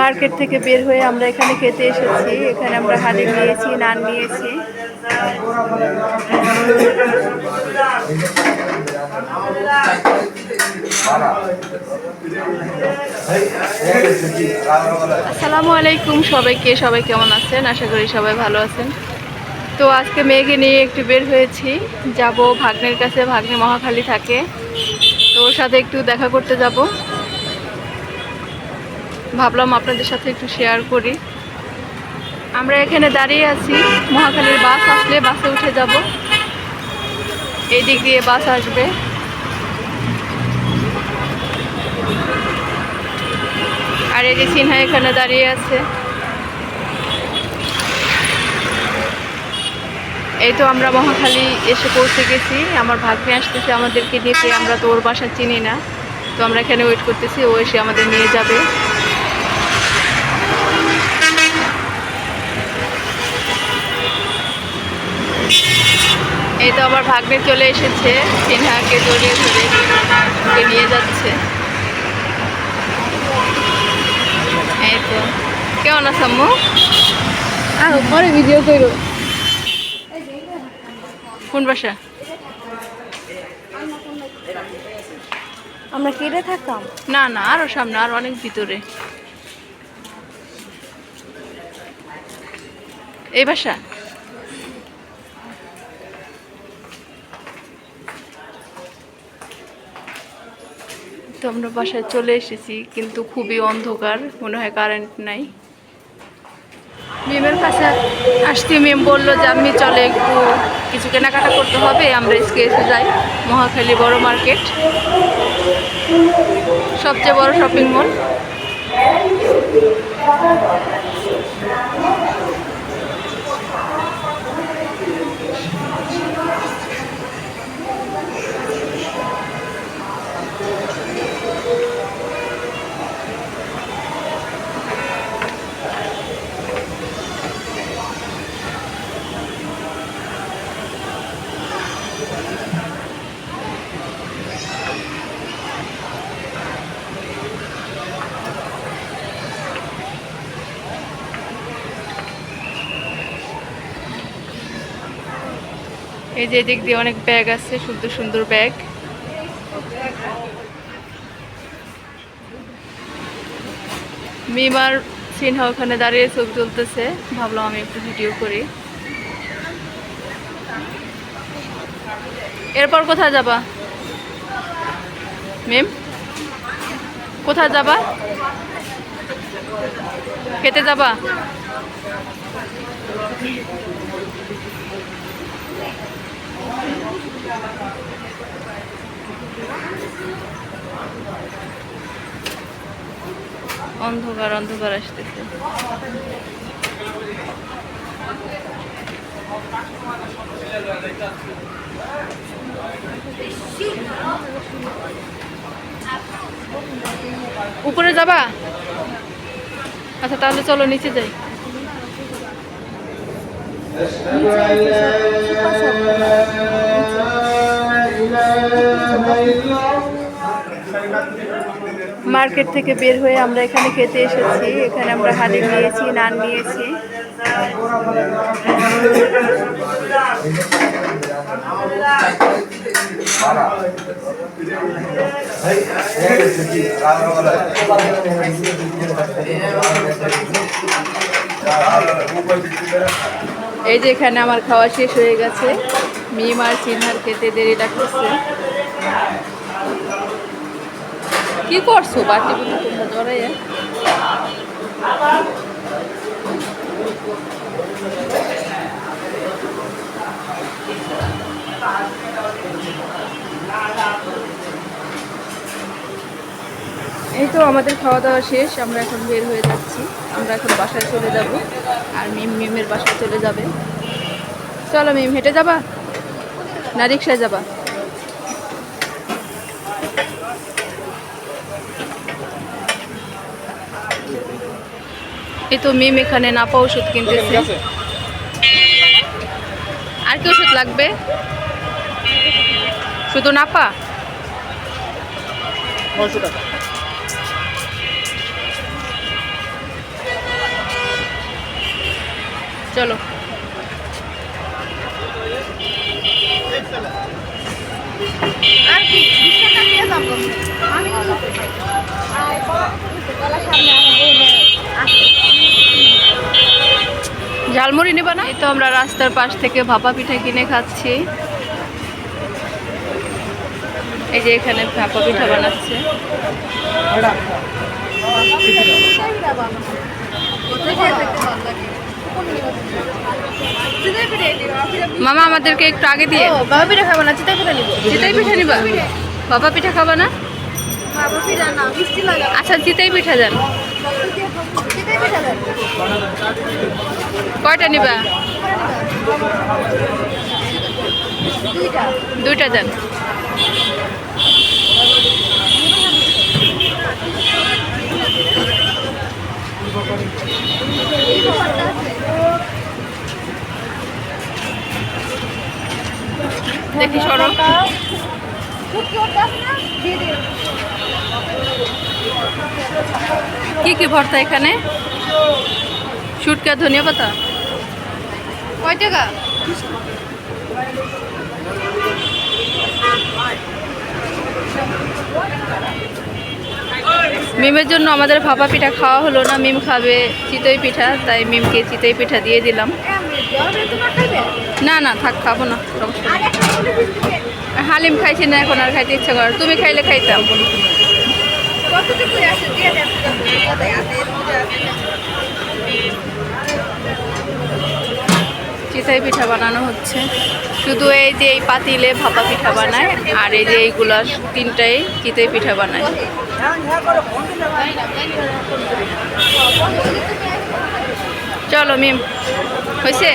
Market থেকে বের হয়ে আমরা এখানে খেতে এসেছি। এখানে আমরা হালিম নিয়েছি, নান নিয়েছি। আসসালামু আলাইকুম সবাইকে, সবাই কেমন আছেন? আশা করি সবাই ভালো আছেন। তো আজকে মেয়েকে নিয়ে একটু বের হয়েছি। যাব ভাগ্নের কাছে, ভাগ্নে মহাখালী থাকে। তো ওর সাথে একটু দেখা করতে যাব। ভাবলাম আপনাদের সাথে একটু শেয়ার করি। আমরা এখানে দাঁড়িয়ে আছি, মহাখালীর বাস আসলে বাসে উঠে যাব। এই দিক দিয়ে বাস আসবে। আর এই যে সিনহা এখানে দাঁড়িয়ে আছে। এই তো আমরা মহাখালী এসে পৌঁছে গেছি। আমার ভাগ্নে আসতেছে আমাদেরকে নিতে, আমরা তো ওর বাসা চিনি না। তো আমরা এখানে ওয়েট করতেছি, ও এসে আমাদের নিয়ে যাবে। এই তো আমার ভাগ্নে চলে এসেছে। সিনহাকে জড়িয়ে ধরে ওকে নিয়ে যাচ্ছে। এই তো। কেমন আছো আম্মু? আহ পরে ভিডিও করো। কোন বাসা? আমরা কেটে থাকতাম। না না আরও সামনে আর অনেক ভিতরে। এই বাসা? তো আমরা বাসায় চলে এসেছি, কিন্তু খুবই অন্ধকার, মনে হয় কারেন্ট নাই। মেমের কাছে আসতে মেম বলল যে আমি চলে একটু কিছু কেনাকাটা করতে হবে, আমরা স্কে এসে যাই মহাখালী বড় মার্কেট সবচেয়ে বড় শপিং মল এই যে এদিক দিয়ে অনেক ব্যাগ আছে, সুন্দর সুন্দর ব্যাগ। মিমার সিনহা ওখানে দাঁড়িয়ে ছবি তুলতেছে। ভাবলাম আমি একটু ভিডিও করি। এরপর কোথায় যাবা? মেম, কোথায় যাবা? খেতে যাবা? অন্ধকার অন্ধকার আসতেছে। উপরে যাবা? আচ্ছা তাহলে চলো নিচে যাই। মার্কেট থেকে বের হয়ে আমরা এখানে খেতে এসেছি। এখানে আমরা হালিম নিয়েছি, নান নিয়েছি। এই যে এখানে আমার খাওয়া শেষ হয়ে গেছে। মিম আর চিনহার খেতে দেরি লাগতেছে। কি করছ? বাটি বুটি তোমরা এই তো আমাদের খাওয়া দাওয়া শেষ, আমরা এখন বের হয়ে যাচ্ছি। আমরা এখন বাসায় চলে যাব, আর মিম মিমের বাসায় চলে যাবে। চলো মিম, হেঁটে যাবা? না রিক্সায় যাবা? কিন্তু তো মিম এখানে নাপা ওষুধ কিনতেছে। আর কি ওষুধ লাগবে? শুধু নাপা? চলো। আর কি আমি ঝালমুড়ি নেবা না? তো আমরা রাস্তার পাশ থেকে ভাপা পিঠা কিনে খাচ্ছি। এই যে এখানে ভাপা পিঠা বানাচ্ছে। মামা আমাদেরকে একটু আগে দিয়ে। বাবা পিঠা খাব না চিতা পিঠা নিবো। চিতাই পিঠা নিবা? ভাপা পিঠা খাবা না? আচ্ছা চিতাই পিঠা দেন। কয়টা নিবা? দুইটা দেন। দেখি সরো। শুটকি ওর কাছে না দিয়ে কি কি ভর্তা এখানে? শুটকা ধনিয়া পাতা? কয় টাকা? মিমের জন্য আমাদের ভাপা পিঠা খাওয়া হলো না। মিম খাবে চিতই পিঠা তাই মিমকে চিতই পিঠা দিয়ে দিলাম। না না থাক খাব না হালিম খাইছি না এখন আর খাইতে ইচ্ছা করে তুমি খাইলে খাইতাম। চিতাই পিঠা বানানো হচ্ছে। শুধু এই যে এই পাতিলে ভাপা পিঠা বানায়, আর এই যে এইগুলা তিনটাই চিতাই পিঠা বানায়। চলো, মিম, হয়েছে?